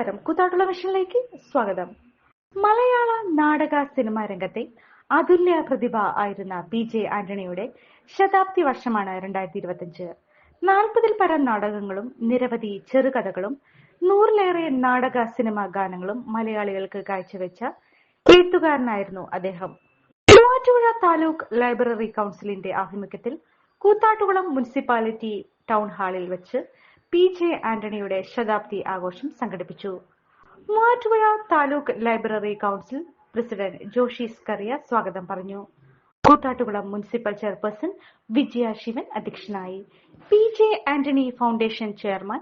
നമസ്കാരം. കൂത്താട്ടുള്ള മിഷനിലേക്ക് സ്വാഗതം. മലയാള നാടക സിനിമാ രംഗത്തെ അതുല്യ പ്രതിഭ ആയിരുന്ന പി ജെ ആന്റണിയുടെ ശതാബ്ദി വർഷമാണ് രണ്ടായിരത്തി ഇരുപത്തിയഞ്ച് നാൽപ്പതിൽ പരം നാടകങ്ങളും നിരവധി ചെറുകഥകളും നൂറിലേറെ നാടക സിനിമാ ഗാനങ്ങളും മലയാളികൾക്ക് കാഴ്ചവെച്ച എഴുത്തുകാരനായിരുന്നു അദ്ദേഹം. മൂവാറ്റുപുഴ താലൂക്ക് ലൈബ്രറി കൗൺസിലിന്റെ ആഭിമുഖ്യത്തിൽ കൂത്താട്ടുകുളം മുനിസിപ്പാലിറ്റി ടൗൺ ഹാളിൽ വെച്ച് പി ജെ ആന്റണിയുടെ ശതാബ്ദി ആഘോഷം സംഘടിപ്പിച്ചു. Muvattupuzha taluk library council president Joshi Scaria സ്വാഗതം പറഞ്ഞു. കൂത്താട്ടുകുളം മുനിസിപ്പൽ ചെയർപേഴ്സൺ വിജയ ശിവൻ അധ്യക്ഷനായി. P J Antony foundation chairman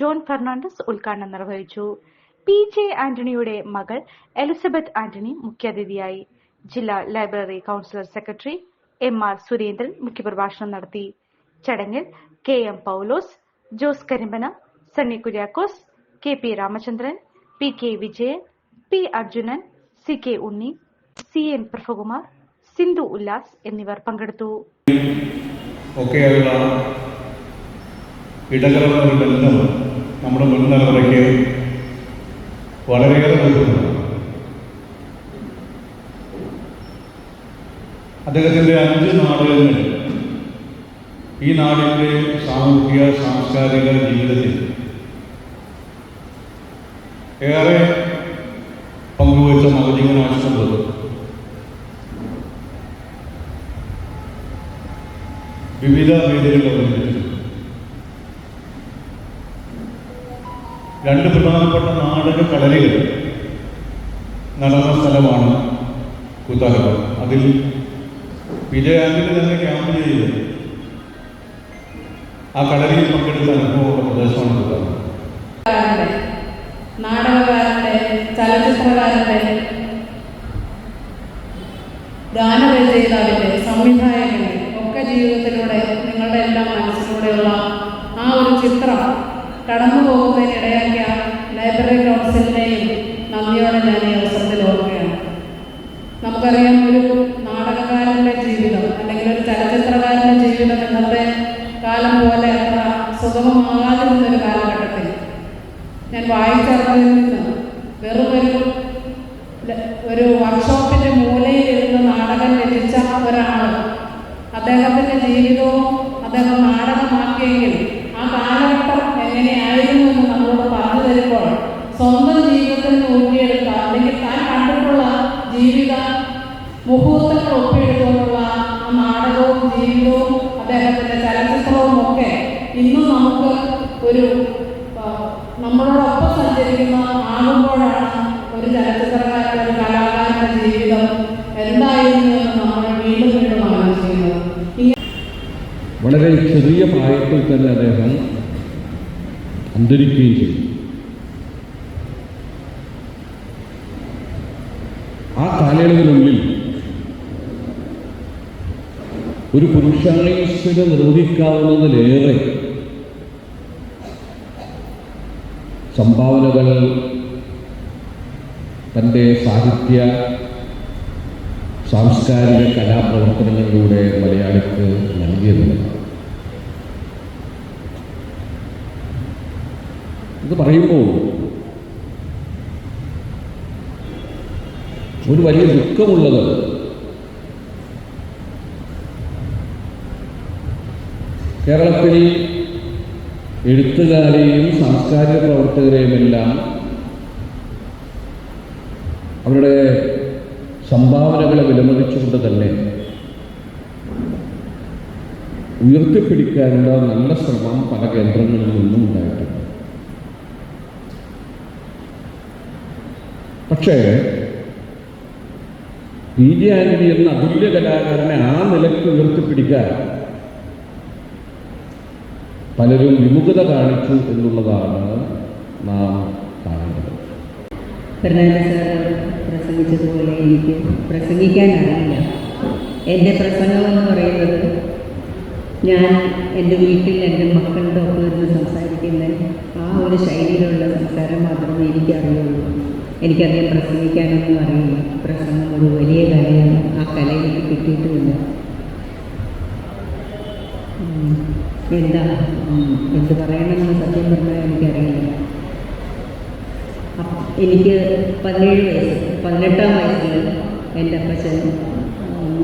John Fernandes ഉദ്ഘാടനം നിർവഹിച്ചു. പി ജെ ആന്റണിയുടെ മകൾ എലിസബത്ത് ആന്റണി മുഖ്യാതിഥിയായി. ജില്ലാ library councillor secretary M R Surendran മുഖ്യപ്രഭാഷണം നടത്തി. ചടങ്ങിൽ K M Paulose Jose Karimpana Sunny Kuriakose K P Ramachandran P K Vijayan P Arjunan C K Unni C N Prabhakumar Sindhu Ullas എന്നിവർ പങ്കെടുത്തു. ഒക്കെയുള്ള ഇടകലർന്ന ബന്ധം നമ്മുടെ മുൻ തലമുറയ്ക്ക് വളരെയേറെ നൽകുന്നു. അഞ്ച് നാടകങ്ങൾ ഈ നാടിന്റെ സാമൂഹിക സാംസ്കാരിക ജീവിതത്തിൽ ഏറെ പങ്കുവച്ച മതജീവനാശ്രമത് വിവിധ വേദികളിൽ അവതരിപ്പിച്ചു. രണ്ട് പ്രധാനപ്പെട്ട നാടക കളരികൾ നടന്ന സ്ഥലമാണ് കൂത്താട്ടുകുളം അതിൽ വിജയാന്തിന് തന്നെ ക്യാമ്പ് ചെയ്ത് ആ കളരിയിൽ പങ്കെടുത്ത അനുഭവമുള്ള പ്രദേശമാണ് നാടകകാരന്റെ ചലച്ചിത്രകാരന്റെ ഗാനരചയിതാവിന്റെ സംവിധായകന്റെ ഒക്കെ ജീവിതത്തിലൂടെ നിങ്ങളുടെ എല്ലാം മനസ്സിലൂടെയുള്ള ആ ഒരു ചിത്രം കടന്നു പോകുന്നതിനിടയാക്കിയ ലൈബ്രറി കൗൺസിലിനെയും നന്ദിയോടെ ഞാൻ ഈ അവസരത്തിൽ ഓർക്കുകയാണ്. നമുക്കറിയാം ഒരു നാടകകാരന്റെ ജീവിതം അല്ലെങ്കിൽ ഒരു ചലച്ചിത്രകാരന്റെ ജീവിതം ഇന്നത്തെ കാലം പോലെ അത്ര സുഗമമാകാതിരുന്നൊരു കാലഘട്ടത്തിൽ ഞാൻ വായിച്ചറിഞ്ഞതിൽ നിന്ന് വെറും ഒരു ഒരു മൂലയിൽ ഇരുന്ന് നാടകം രചിച്ച ഒരാൾ അദ്ദേഹത്തിന്റെ ജീവിതവും അദ്ദേഹം നാടകമാക്കിയെങ്കിൽ ഒരു നമ്മളോടൊപ്പം സഞ്ചരിക്കുന്ന ആകുമ്പോഴാണ് ഒരു ചലച്ചിത്രകാരന്റെ ഒരു കലാകാരന്റെ ജീവിതം എന്തായിരുന്നു എന്ന് നമ്മൾ വീണ്ടും വീണ്ടും ആലോചിക്കുന്നത്. വളരെ ചെറിയ പ്രായത്തിൽ തന്നെ അദ്ദേഹം അന്തരിക്കുകയും ചെയ്തു. ആ കാലയളവിനുള്ളിൽ ഒരു പുരുഷാണീശ്വര നിർവഹിക്കാവുന്നതിലേറെ സംഭാവനകൾ തന്റെ സാഹിത്യ സാംസ്കാരിക കലാപ്രവർത്തനങ്ങളിലൂടെ മലയാളിക്ക് നൽകിയത് ഇത് പറയുമ്പോൾ ഒരു വലിയ ദുഃഖമുള്ളത് കേരളത്തിൽ എഴുത്തുകാരെയും സാംസ്കാരിക പ്രവർത്തകരെയുമെല്ലാം അവരുടെ സംഭാവനകളെ വിലമതിച്ചുകൊണ്ട് തന്നെ ഉയർത്തിപ്പിടിക്കാനുള്ള നല്ല ശ്രമം പല കേന്ദ്രങ്ങളിൽ നിന്നും ഉണ്ടായിട്ടുണ്ട്. പക്ഷേ പി ജെ ആന്റണി എന്ന അതുല്യ കലാകാരനെ ആ നിലയ്ക്ക് ഉയർത്തിപ്പിടിക്കാൻ പലരും വിമുഖത കാണിച്ചു എന്നുള്ളതാണ് നാം കാണേണ്ടത്. ഫെർണാണ്ടസ് പ്രസംഗിച്ചതുപോലെ എനിക്ക് പ്രസംഗിക്കാൻ എന്റെ പ്രസംഗം എന്ന് പറയുന്നത് ഞാൻ എന്റെ വീട്ടിൽ എന്റെ മക്കളുടെ ഒപ്പം ഇരുന്ന് സംസാരിക്കുന്ന ആ ഒരു ശൈലിയിലുള്ള സംസാരം മാത്രമേ എനിക്കറിയുള്ളൂ. എനിക്കധികം പ്രസംഗിക്കാനൊന്നും അറിയില്ല. പ്രസംഗം ഒരു വലിയ കലയാണ്. ആ കലയിലേക്ക് കിട്ടിയിട്ടുമില്ല. എന്താ? എന്ത് പറയണമെന്ന് സത്യം പറഞ്ഞാൽ എനിക്കറിയില്ല. എനിക്ക് പതിനേഴ് വയസ്സ് പതിനെട്ടാം വയസ്സിൽ എന്റെ അപ്പച്ചൻ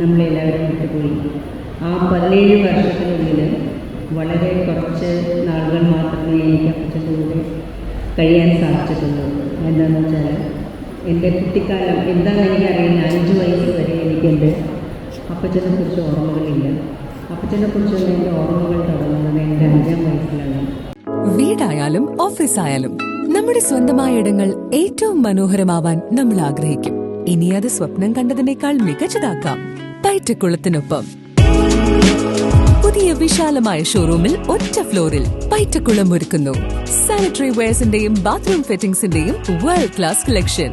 നമ്മളെല്ലാവരും വിട്ടുപോയി ആ പതിനേഴ് വർഷത്തിനുള്ളിൽ വളരെ കുറച്ച് നാളുകൾ മാത്രമേ എനിക്ക് അപ്പച്ചന്റെ കൂടെ കഴിയാൻ സാധിച്ചിട്ടുള്ളൂ. എന്താണെന്ന് വെച്ചാൽ എന്റെ കുട്ടിക്കാലം എന്താണെന്ന് എനിക്കറിയില്ല. അഞ്ച് വയസ്സ് വരെ എനിക്കെന്റെ അപ്പച്ചനെ കുറിച്ച് ഓർമ്മകളില്ല. അപ്പച്ചനെ കുറിച്ചുള്ള എന്റെ ഓർമ്മകൾ തുടങ്ങുന്നത് എന്റെ അഞ്ചാം വയസ്സിലാണ്. വീടായാലും ഓഫീസായാലും നമ്മുടെ സ്വന്തമായ ഇടങ്ങൾ ഏറ്റവും മനോഹരമാവാൻ നമ്മൾ ആഗ്രഹിക്കും. ഇനി അത് സ്വപ്നം കണ്ടതിനേക്കാൾ മികച്ചതാക്കാം പയറ്റക്കുളത്തിനൊപ്പം പുതിയ വിശാലമായ ഷോറൂമിൽ ഒറ്റ ഫ്ലോറിൽ പയറ്റക്കുളം ഒരുക്കുന്നു. സാനിറ്ററി വെയർസിന്റെയും ബാത്റൂം ഫിറ്റിംഗ്സിന്റെയും വേൾഡ് ക്ലാസ് കളക്ഷൻ